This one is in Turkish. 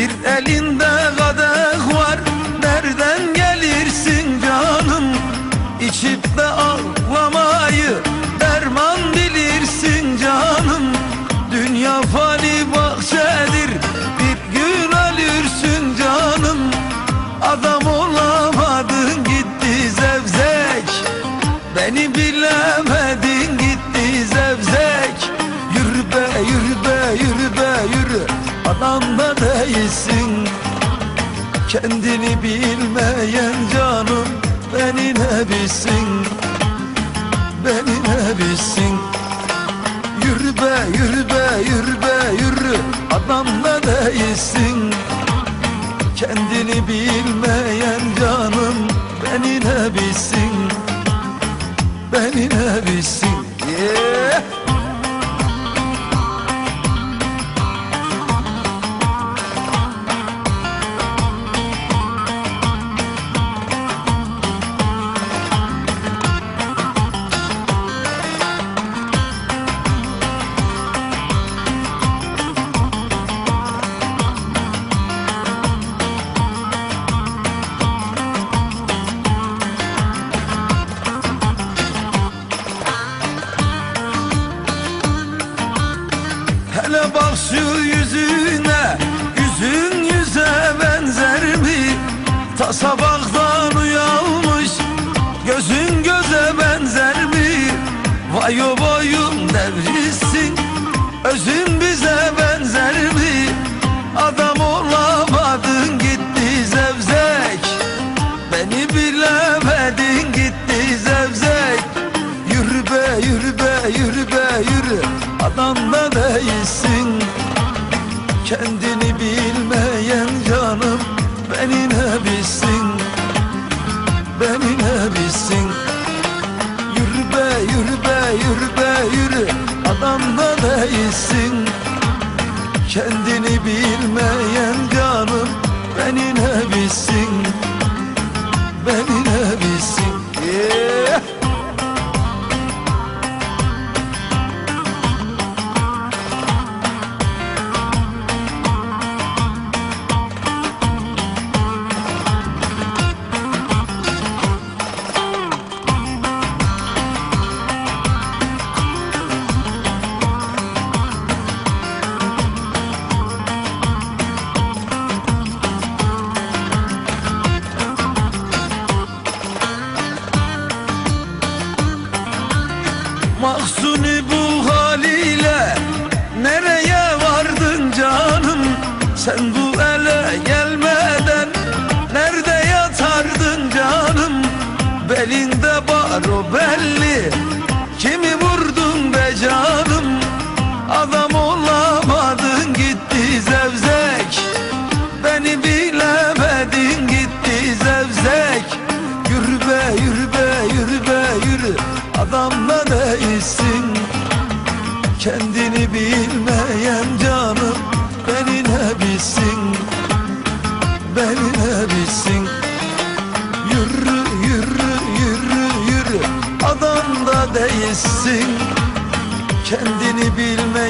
Bir elinde Adam da değilsin. Kendini bilmeyen canım Beni ne bilsin? Beni ne bilsin? Yürü be yürü be yürü be yürü. Adam da değilsin. Kendini bilmeyen canım Beni ne bilsin? Beni ne bilsin? Yeah. Bak şu yüzüne Yüzün yüze benzer mi? Ta sabahtan uyanmış Gözün göze benzer mi? Vay o boyun devrilsin Özün bize benzer mi? Adam olamadın gitti zevzek Beni bilemedin gitti zevzek Yürü be yürü be yürü be yürü Adam bilmeyen canım Beni ne bilsin? Beni ne bilsin? Yürü be yürü be yürü be yürü. Adam da değilsin. Kendini bilmeyen canım Beni ne bilsin? Beni ne Sen bu ele gelmeden Nerede yatardın canım? Belinde baro belli. Kimi vurdun be canım? Adam olamadın gitti zevzek. Beni bilemedin gitti zevzek. Yürü be yürü be yürü. Be yürü Adam da değilsin. Kendini bilmeyen Bilsin. Yürü yürü yürü yürü. Adam da değilsin. Kendini bilmeyenler